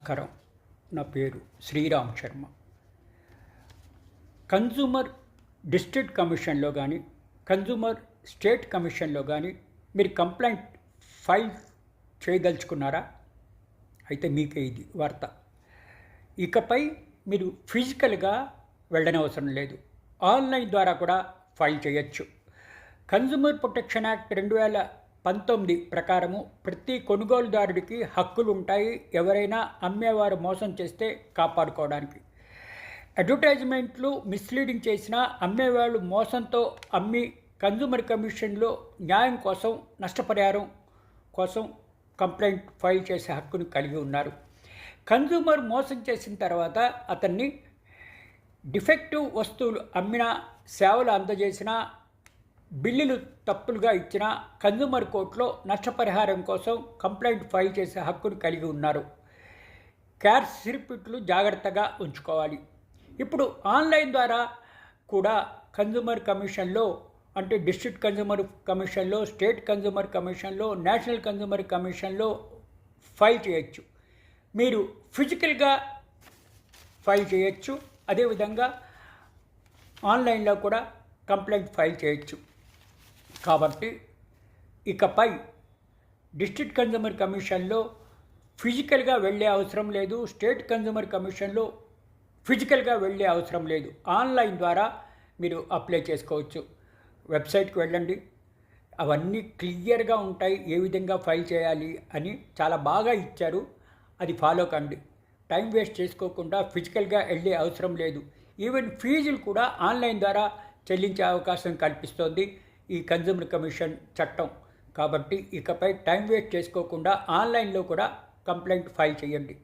నమస్కారం నా పేరు శ్రీరామ్ శర్మ. కన్జూమర్ డిస్ట్రిక్ట్ కమిషన్లో కానీ కన్జూమర్ స్టేట్ కమిషన్లో కానీ మీరు కంప్లైంట్ ఫైల్ చేయదలుచుకున్నారా? అయితే మీకే ఇది వార్త. ఇకపై మీరు ఫిజికల్గా వెళ్ళనవసరం లేదు. ఆన్లైన్ ద్వారా కూడా ఫైల్ చేయొచ్చు. కన్జ్యూమర్ ప్రొటెక్షన్ యాక్ట్ రెండు వేల పంతొమ్మిది ప్రకారము ప్రతి కొనుగోలుదారుడికి హక్కులు ఉంటాయి ఎవరైనా అమ్మేవారు మోసం చేస్తే కాపాడుకోవడానికి. అడ్వర్టైజ్మెంట్లు మిస్లీడింగ్ చేసినా అమ్మేవాళ్ళు మోసంతో అమ్మి కన్జ్యూమర్ కమిషన్లో న్యాయం కోసం నష్టపరిహారం కోసం కంప్లైంట్ ఫైల్ చేసే హక్కును కలిగి ఉన్నారు. కన్జ్యూమర్ మోసం చేసిన తర్వాత అతన్ని డిఫెక్టివ్ వస్తువులు అమ్మినా సేవలు అందజేసినా బిల్లులు తప్పులుగా ఇచ్చిన కన్జ్యూమర్ కోర్టులో నష్టపరిహారం కోసం కంప్లైంట్ ఫైల్ చేసే హక్కును కలిగి ఉన్నారు. క్యాష్ సిరిపిట్లు జాగ్రత్తగా ఉంచుకోవాలి. ఇప్పుడు ఆన్లైన్ ద్వారా కూడా కన్జ్యూమర్ కమిషన్లో అంటే డిస్ట్రిక్ట్ కన్జ్యూమర్ కమిషన్లో స్టేట్ కన్జ్యూమర్ కమిషన్లో నేషనల్ కన్జ్యూమర్ కమిషన్లో ఫైల్ చేయొచ్చు. మీరు ఫిజికల్గా ఫైల్ చేయొచ్చు. అదేవిధంగా ఆన్లైన్లో కూడా కంప్లైంట్ ఫైల్ చేయొచ్చు. కాబట్టి ఇకపై డిస్ట్రిక్ట్ కన్జ్యూమర్ కమిషన్లో ఫిజికల్గా వెళ్ళే అవసరం లేదు స్టేట్ కన్జ్యూమర్ కమిషన్లో ఫిజికల్గా వెళ్ళే అవసరం లేదు. ఆన్లైన్ ద్వారా మీరు అప్లై చేసుకోవచ్చు. వెబ్సైట్కి వెళ్ళండి. అవన్నీ క్లియర్గా ఉంటాయి ఏ విధంగా ఫైల్ చేయాలి అని చాలా బాగా ఇచ్చారు. అది ఫాలో కండి. టైం వేస్ట్ చేసుకోకుండా ఫిజికల్గా వెళ్ళే అవసరం లేదు. ఈవెన్ ఫీజులు కూడా ఆన్లైన్ ద్వారా చెల్లించే అవకాశం కల్పిస్తోంది. ఈ కన్జ్యూమర్ కమిషన్ చట్టం. కాబట్టి ఇకపై టైం వేస్ట్ చేసుకోకుండా ఆన్లైన్లో కూడా కంప్లైంట్ ఫైల్ చేయండి.